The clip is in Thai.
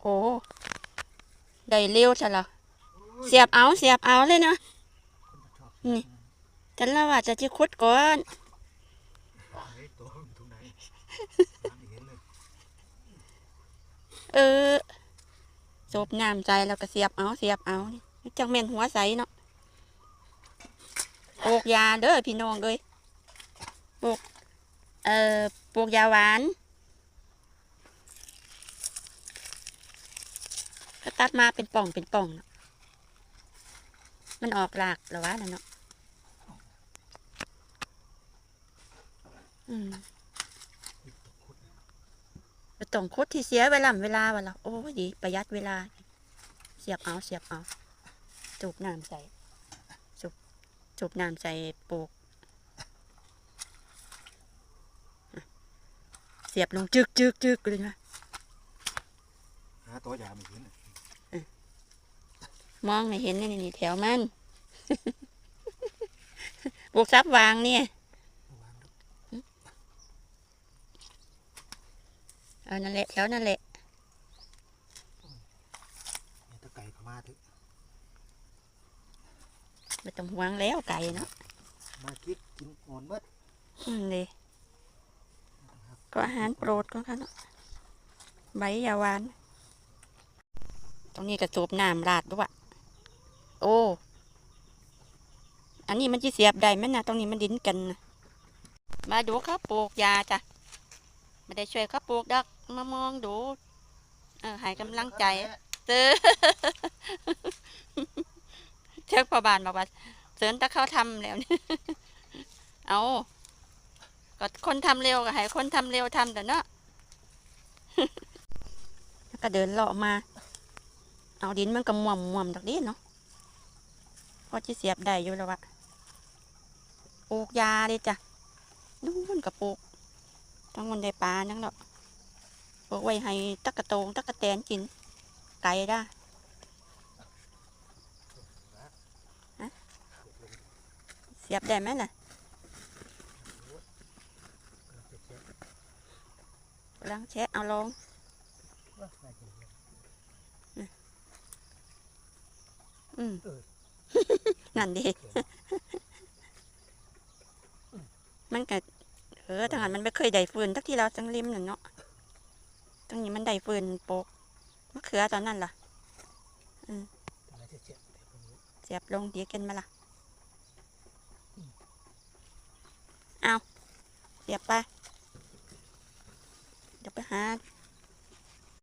โอ้ได้เร็วใช่เหรอเสียบเอาเสียบเอาเลยเนาะนี่ฉันละว่าจะจะคุดก่อนเออโซบน้ำใจแล้วก็เสียบเอาเสียบเอานี่จังแม่นหัวใสเนาะปลูกยาเด้อพี่น้องเลยปลูกเอ่อปลูกยาหวาน ก็ตัดมาเป็นป่องเป็นป่อง มันออกหลากหรอวะนั่นเนาะอืมต้องคุดที่เสียเวลาเวลาวันละโอ้ดีประหยัดเวลา เสียบเอาเสียบเอาจูบน้ำใส่จูบจูบน้ำใส่ปลูกเสียบลงจึกจึกจึกเลยนะหาตัวยาไม่เห็น มองไม่เห็นนี่นี่แถวมันปลูกซับวางเนี่ยวางดูเอานั่นแหละแถวนั่นแหละเนี่ยตะไก่เข้ามาเถอะไม่ต้องห่วงแล้วไก่เนาะมาคิดกินอ่อนเบิดอืมเลยก็อาหารโปรดของเขาเนาะใบยาหวานต รงนี้กระสูบน้ำราดด้วยโอ้ อันนี้มันจะเสียบได้ไหมนะตรงนี้มันดินกันนะมาดูเขาปลูกยาจ้ะไม่ได้ช่วยเขาปลูกดอกมามองดู เออให้กำลังใจเจอเจ้าพอบานบอกว่าเสริญถ้าเขาทำแล้วนี่เอาก็คนทำเร็วก็ให้คนทำเร็วทำแต่เนาะแล้วก็เดินเลาะมา เอาดินมันก็ม่วมม่วมดอกดิเนาะพอจะเสียบได้อยู่แล้ววะปลูกยาเลยจ้ะนู่นก็ปลูกทั้งมันได้ปลานั่งเนาะปลูกไว้ให้ตักกะโตงตักกะแตนกิน ไก่ได้เสียบได้ไหมล่ะล้างแชะเอาลง ว่าน่าจะเห็น อืมเออนั่นดิมันก็เออทางนั้นมันไม่เคยได้ฟืนทักที่เราจังริมน่ะเนาะตรงนี้มันได้ฟืนโปกมะเขือตอนนั้นล่ะน่าจะเจ็บแต่ผมรู้เสียบลงเดียวกันมาล่ะเอาเสียบไปเดี๋ยวไปหา